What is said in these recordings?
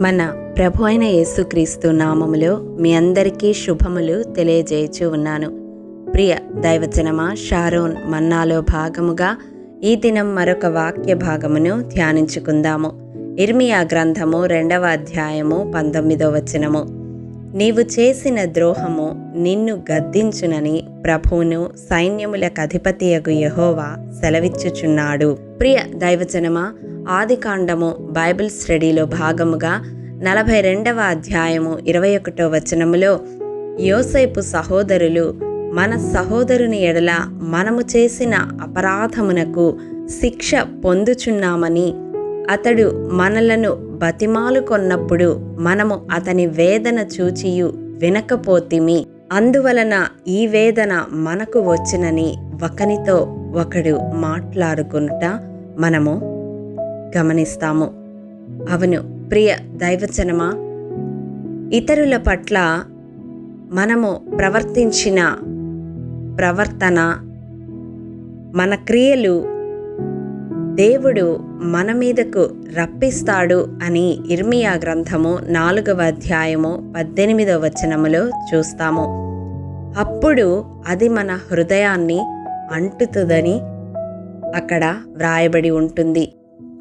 మన ప్రభు అయిన యేసుక్రీస్తు నామములో మీ అందరికీ శుభములు తెలియజేయచూ ఉన్నాను. ప్రియ దైవచనమా షారోన్ మన్నాలో భాగముగా ఈ దినం మరొక వాక్య భాగమును ధ్యానించుకుందాము. ఇర్మియా గ్రంథము రెండవ అధ్యాయము పంతొమ్మిదో వచనము. నీవు చేసిన ద్రోహము నిన్ను గద్దించునని ప్రభువును సైన్యములకు అధిపతియగు యహోవా సెలవిచ్చుచున్నాడు. ప్రియ దైవజనమా ఆది కాండము బైబిల్ స్టడీలో భాగముగా నలభై రెండవ అధ్యాయము ఇరవై ఒకటో వచనములో యోసేపు సహోదరులు మన సహోదరుని ఎడల మనము చేసిన అపరాధమునకు శిక్ష పొందుచున్నామని అతడు మనలను బతిమాలు కొన్నప్పుడు మనము అతని వేదన చూచియు వినకపోతిమి. అందువలన ఈ వేదన మనకు వచ్చినని ఒకనితో ఒకడు మాట్లాడుకుంట మనము గమనిస్తాము. అవును ప్రియ దైవచనమా ఇతరుల పట్ల మనము ప్రవర్తించిన ప్రవర్తన మన క్రియలు దేవుడు మన మీదకు రప్పిస్తాడు అని ఇర్మియా గ్రంథము నాలుగవ అధ్యాయము పద్దెనిమిదవ వచనములో చూస్తాము. అప్పుడు అది మన హృదయాన్ని అంటుతుందని అక్కడ వ్రాయబడి ఉంటుంది.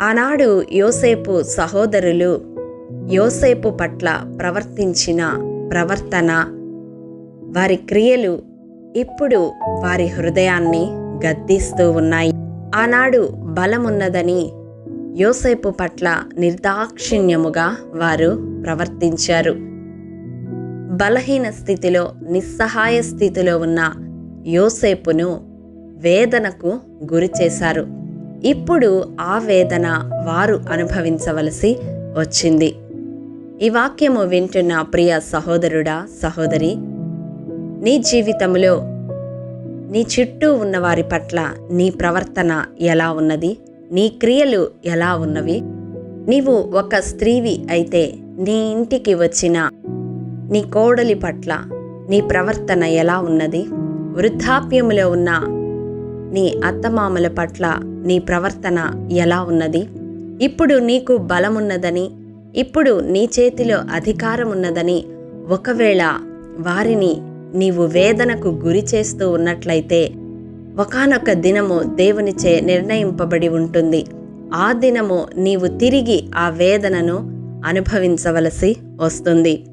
ఆనాడు యోసేపు సహోదరులు యోసేపు పట్ల ప్రవర్తించిన ప్రవర్తన వారి క్రియలు ఇప్పుడు వారి హృదయాన్ని గద్దిస్తూ ఉన్నాయి. ఆనాడు బలమున్నదని యోసేపు పట్ల నిర్దాక్షిణ్యముగా వారు ప్రవర్తించారు. బలహీన స్థితిలో నిస్సహాయ స్థితిలో ఉన్న యోసేపును వేదనకు గురి చేశారు. ఇప్పుడు ఆ వేదన వారు అనుభవించవలసి వచ్చింది. ఈ వాక్యము వింటున్న ప్రియ సహోదరుడా సహోదరి నీ జీవితంలో నీ చుట్టూ ఉన్న వారి పట్ల నీ ప్రవర్తన ఎలా ఉన్నది? నీ క్రియలు ఎలా ఉన్నవి? నీవు ఒక స్త్రీవి అయితే నీ ఇంటికి వచ్చిన నీ కోడలి పట్ల నీ ప్రవర్తన ఎలా ఉన్నది? వృద్ధాప్యములో ఉన్న నీ అత్తమామల పట్ల నీ ప్రవర్తన ఎలా ఉన్నది? ఇప్పుడు నీకు బలమున్నదని ఇప్పుడు నీ చేతిలో అధికారం ఉన్నదని ఒకవేళ వారిని నీవు వేదనకు గురి చేస్తూ ఉన్నట్లయితే ఒకనొక దినము దేవునిచే నిర్ణయింపబడి ఉంటుంది. ఆ దినము నీవు తిరిగి ఆ వేదనను అనుభవించవలసి వస్తుంది.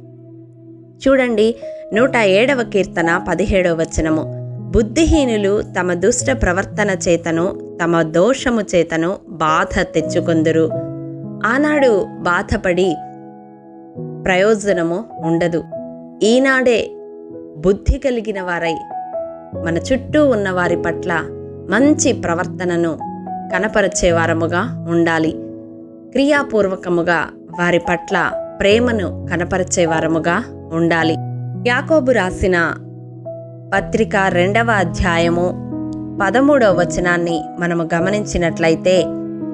చూడండి నూట ఏడవ కీర్తన పదిహేడవ వచనము. బుద్ధిహీనులు తమ దుష్ట ప్రవర్తన చేతను తమ దోషము చేతను బాధ తెచ్చుకొందురు. ఆనాడు బాధపడి ప్రయోజనము ఉండదు. ఈనాడే బుద్ధి కలిగిన వారై మన చుట్టూ ఉన్న వారి పట్ల మంచి ప్రవర్తనను కనపరచే వారముగా ఉండాలి. క్రియాపూర్వకముగా వారి పట్ల ప్రేమను కనపరచే వారముగా ఉండాలి. యాకోబు రాసిన పత్రిక రెండవ అధ్యాయము పదమూడవ వచనాన్ని మనము గమనించినట్లయితే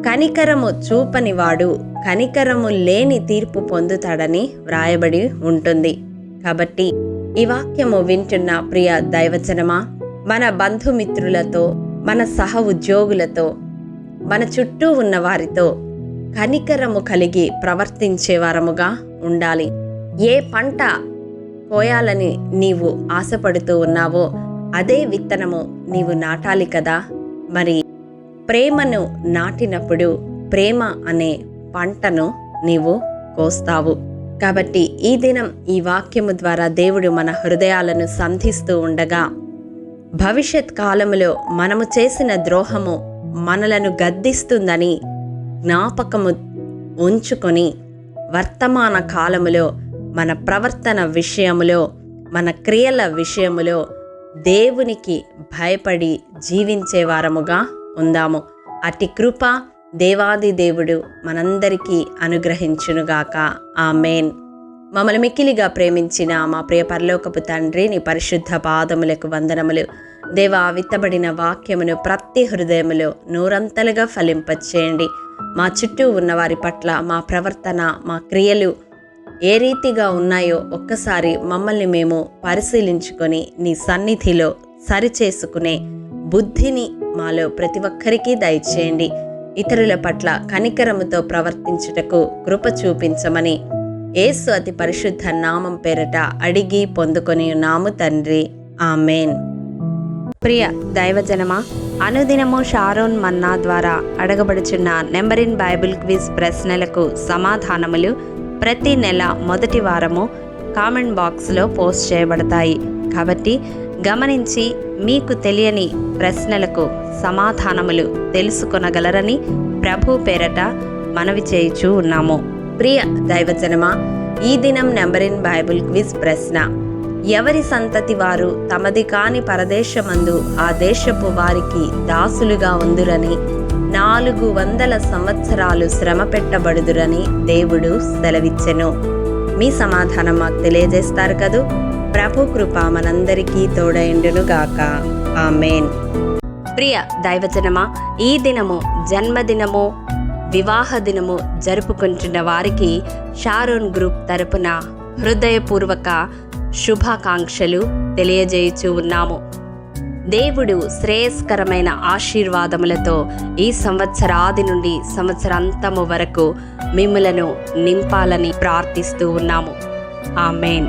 కనికరము చూపనివాడు కనికరము లేని తీర్పు పొందుతాడని వ్రాయబడి ఉంటుంది. కాబట్టి ఈ వాక్యము వింటున్న ప్రియ దైవచనమా మన బంధుమిత్రులతో మన సహ ఉద్యోగులతో మన చుట్టూ ఉన్న వారితో కనికరము కలిగి ప్రవర్తించేవారముగా ఉండాలి. ఏ పంట కోయాలని నీవు ఆశపడుతూ ఉన్నావో అదే విత్తనము నీవు నాటాలి కదా. మరి ప్రేమను నాటినప్పుడు ప్రేమ అనే పంటను నీవు కోస్తావు. కాబట్టి ఈ దినం ఈ వాక్యము ద్వారా దేవుడు మన హృదయాలను సంధిస్తూ ఉండగా భవిష్యత్ కాలములో మనము చేసిన ద్రోహము మనలను గద్దిస్తుందని జ్ఞాపకము ఉంచుకొని వర్తమాన కాలములో మన ప్రవర్తన విషయములో మన క్రియల విషయములో దేవునికి భయపడి జీవించే వారముగా ఉందాము. అతి కృప దేవాది దేవుడు మనందరికీ అనుగ్రహించునుగాక. ఆమెన్. మమ్మల్ని మిక్కిలిగా ప్రేమించిన మా ప్రియ పరలోకపు తండ్రి నీ పరిశుద్ధ పాదములకు వందనములు. దేవా విత్తబడిన వాక్యమును ప్రతి హృదయములో నూరంతలుగా ఫలింపచేయండి. మా చుట్టూ ఉన్న వారి పట్ల మా ప్రవర్తన మా క్రియలు ఏ రీతిగా ఉన్నాయో ఒక్కసారి మమ్మల్ని మేము పరిశీలించుకొని నీ సన్నిధిలో సరిచేసుకునే బుద్ధిని మాలో ప్రతి ఒక్కరికి దయచేయండి. ఇతరుల పట్ల కనికరముతో ప్రవర్తించుటకు కృప చూపించమని ఏసు అతి పరిశుద్ధ నామం పేరట అడిగి పొందుకొని నాము తండ్రి. ఆమెన్. ప్రియ దైవజనమా అనుదినము షారోన్ మన్నా ద్వారా అడగబడుచున్న నెంబర్ ఇన్ బైబిల్ క్విజ్ ప్రశ్నలకు సమాధానములు ప్రతి నెల మొదటి వారము కామెంట్ బాక్స్లో పోస్ట్ చేయబడతాయి. కాబట్టి గమనించి మీకు తెలియని ప్రశ్నలకు సమాధానములు తెలుసుకొనగలరని ప్రభు పేరట మనవి చేయుచూ ఉన్నాము. ప్రియ దైవజనమా ఈ దినం నెంబర్ ఇన్ బైబిల్ క్విజ్ ప్రశ్న. ఎవరి సంతతి వారు తమది కాని పరదేశమందు ఆ దేశపు వారికి దాసులుగా ఉందురని నాలుగు వందల సంవత్సరాలు శ్రమ పెట్టబడుదురని దేవుడు సెలవిచ్చెను. మీ సమాధానం మాకు తెలియజేస్తారు కదూ? ప్రభు కృప మనందరికీ తోడైండును గాక ఆమెన్. ప్రియ దైవజనమా ఈ దినము జన్మదినము వివాహ దినము జరుపుకుంటున్న వారికి షారోన్ గ్రూప్ తరపున హృదయపూర్వక శుభాకాంక్షలు తెలియజేయచూ ఉన్నాము. దేవుడు శ్రేయస్కరమైన ఆశీర్వాదములతో ఈ సంవత్సరాది నుండి సంవత్సరాంతము వరకు మిమ్మలను నింపాలని ప్రార్థిస్తూ ఉన్నాము. ఆమెన్.